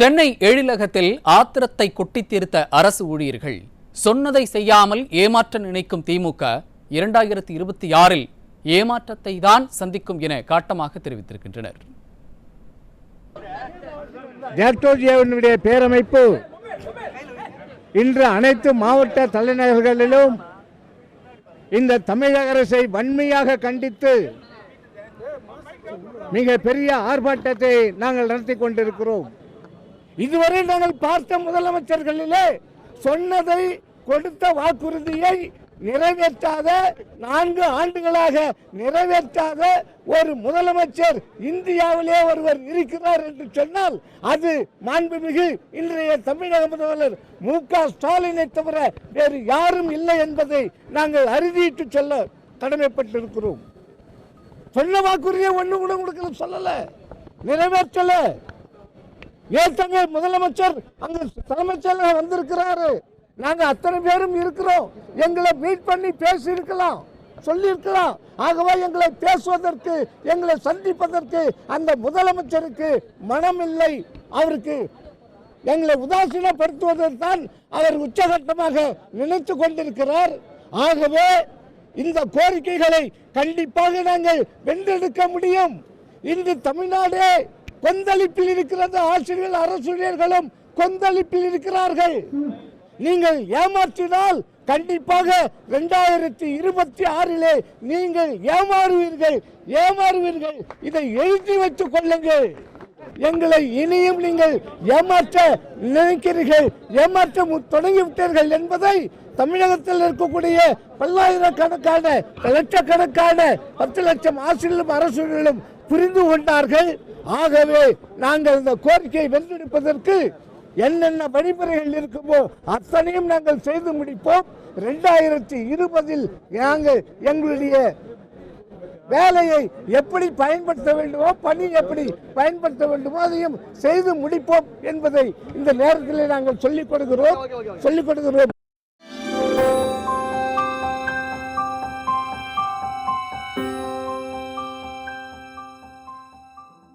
சென்னை எழிலகத்தில் ஆத்திரத்தை கொட்டி தீர்த்த அரசு ஊழியர்கள் சொன்னதை செய்யாமல் ஏமாற்ற நினைக்கும் திமுக இரண்டாயிரத்தி இருபத்தி ஆறில் ஏமாற்றத்தை தான் சந்திக்கும் என காட்டமாக தெரிவித்திருக்கின்றனர். ஜெர்டோஜியாவினுடைய பேரமைப்பு இன்று அனைத்து மாவட்ட தலைநகர்களிலும் இந்த தமிழக அரசை வன்மையாக கண்டித்து மிக பெரிய ஆர்ப்பாட்டத்தை நாங்கள் நடத்தி கொண்டிருக்கிறோம். இதுவரை நாங்கள் பார்த்த முதலமைச்சர்களிலே சொன்னதை கொடுத்த வாக்குறுதியை நிறைவேற்றாத நான்கு ஆண்டுகளாக நிறைவேற்றாத ஒரு முதலமைச்சர் இந்தியாவிலே ஒருவர் இருக்கிறார் என்று சொன்னால் அது மாண்புமிகு இன்றைய தமிழக முதல்வர் மு க ஸ்டாலினை தவிர வேறு யாரும் இல்லை என்பதை நாங்கள் அறுதியிட்டு சொல்ல கடமைப்பட்டிருக்கிறோம். சொன்ன வாக்குறுதியை ஒன்று கூட கொடுக்கல சொல்லல நிறைவேற்றல. ஏற்கனவே முதலமைச்சர் அங்கு தலைமைச் செயலகம் வந்திருக்கிறாரு. நாங்க அத்தனை பேரும் இருக்கிறோம். எங்களை மீட் பண்ணி பேசி இருக்கலாம் சொல்லியிருக்கலாம். ஆகவே எங்களை பேசுவதற்கு எங்களை சந்திப்பதற்கு அந்த முதலமைச்சருக்கு மனம் இல்லை அவருக்கு எங்களை உதாசீனப்படுத்துவதற்கான் அவர் உச்சகட்டமாக நினைத்து கொண்டிருக்கிறார். ஆகவே இந்த கோரிக்கைகளை கண்டிப்பாக நாங்கள் வென்றெடுக்க முடியும். இன்று தமிழ்நாடே கொந்தளிப்பில் இருக்கிறது ஆசிரியர்கள் அரசுரியர்களும் கொந்தளிப்பில் இருக்கிறார்கள். நீங்கள் ஏமாற்றினால் கண்டிப்பாக இரண்டாயிரத்தி இருபத்தி ஆறிலே நீங்கள் ஏமாறுவீர்கள் ஏமாறுவீர்கள். இதை எழுதி வைத்துக் கொள்ளுங்கள். எங்களை இனியும் நீங்கள் ஏமாற்ற நினைக்கிறீர்கள் ஏமாற்ற மு- தொடங்கிவிட்டீர்கள் என்பதை தமிழகத்தில் இருக்கக்கூடிய பல்லாயிரக்கணக்கான லட்சக்கணக்கான பத்து லட்சம் ஆசிரியர்களும் அரசுகளும் புரிந்து கொண்டார்கள். ஆகவே நாங்கள் இந்த கோரிக்கையை வென்றெடுப்பதற்கு என்னென்ன வழிமுறைகள் இருக்குமோ அத்தனையும் நாங்கள் செய்து முடிப்போம். ரெண்டாயிரத்தி இருபதில் நாங்கள் எங்களுடைய வேலையை எப்படி பயன்படுத்த வேண்டுமோ பணி எப்படி பயன்படுத்த வேண்டுமோ அதையும் செய்து முடிப்போம் என்பதை இந்த நேரத்தில் நாங்கள் சொல்லிக் கொடுக்கிறோம். சொல்லிக் கொடுக்கிறோம்.